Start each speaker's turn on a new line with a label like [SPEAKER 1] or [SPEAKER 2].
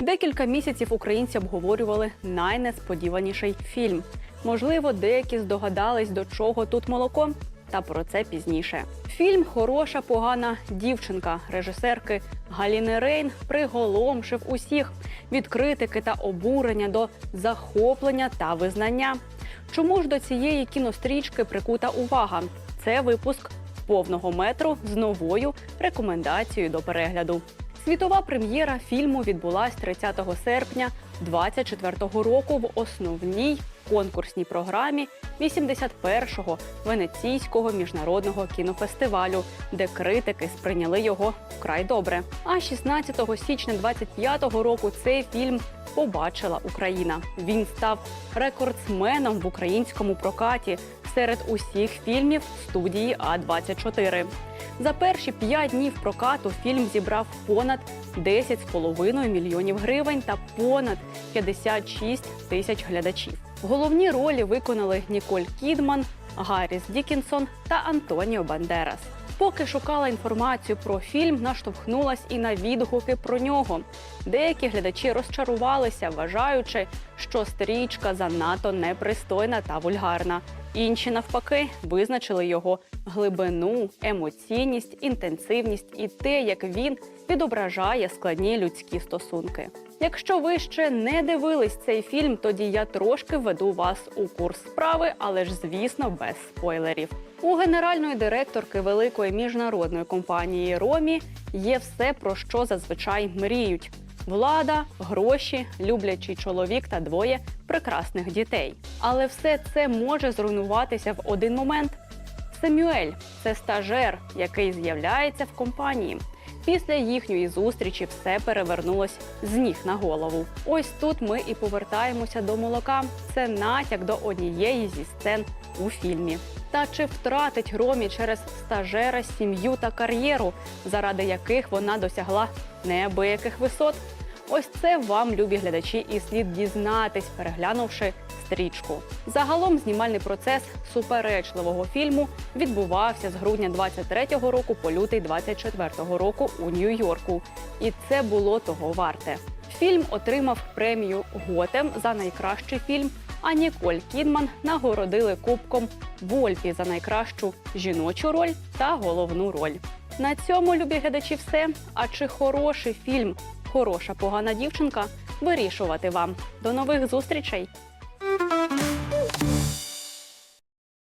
[SPEAKER 1] декілька місяців українці обговорювали найнесподіваніший фільм. Можливо, деякі здогадались, до чого тут молоко. Та про це пізніше. Фільм Хороша погана дівчинка режисерки Галіни Рейн приголомшив усіх від критики та обурення до захоплення та визнання. Чому ж до цієї кінострічки прикута увага? Це випуск повного метру з новою рекомендацією до перегляду. Світова прем'єра фільму відбулась 30 серпня 2024 року в основній конкурсній програмі 81-го Венеційського міжнародного кінофестивалю, де критики сприйняли його вкрай добре. А 16 січня 25-го року цей фільм побачила Україна. Він став рекордсменом в українському прокаті серед усіх фільмів студії А 24 За перші п'ять днів прокату фільм зібрав понад 10,5 мільйонів гривень та понад 56 тисяч глядачів. Головні ролі виконали Ніколь Кідман, Гарріс Дікінсон та Антоніо Бандерас. Поки шукала інформацію про фільм, наштовхнулась і на відгуки про нього. Деякі глядачі розчарувалися, вважаючи, що стрічка занадто непристойна та вульгарна. Інші, навпаки, визначили його глибину, емоційність, інтенсивність і те, як він відображає складні людські стосунки. Якщо ви ще не дивились цей фільм, тоді я трошки введу вас у курс справи, але ж звісно без спойлерів. У генеральної директорки великої міжнародної компанії Ромі є все про що зазвичай мріють: влада, гроші, люблячий чоловік та двоє прекрасних дітей. Але все це може зруйнуватися в один момент. Семюель це стажер, який з'являється в компанії. Після їхньої зустрічі все перевернулось з ніг на голову. Ось тут ми і повертаємося до молока. Це натяк до однієї зі сцен у фільмі. Та чи втратить Ромі через стажера сім'ю та кар'єру, заради яких вона досягла неабияких висот? Ось це вам, любі глядачі, і слід дізнатись, переглянувши стрічку. Загалом знімальний процес суперечливого фільму відбувався з грудня 23-го року по лютий 24-го року у Нью-Йорку. І це було того варте. Фільм отримав премію Готем за найкращий фільм. А Ніколь Кідман нагородили кубком Вольфі за найкращу жіночу роль та головну роль. На цьому, любі глядачі, все. А чи хороший фільм Хороша погана дівчинка? Вирішувати вам. До нових зустрічей!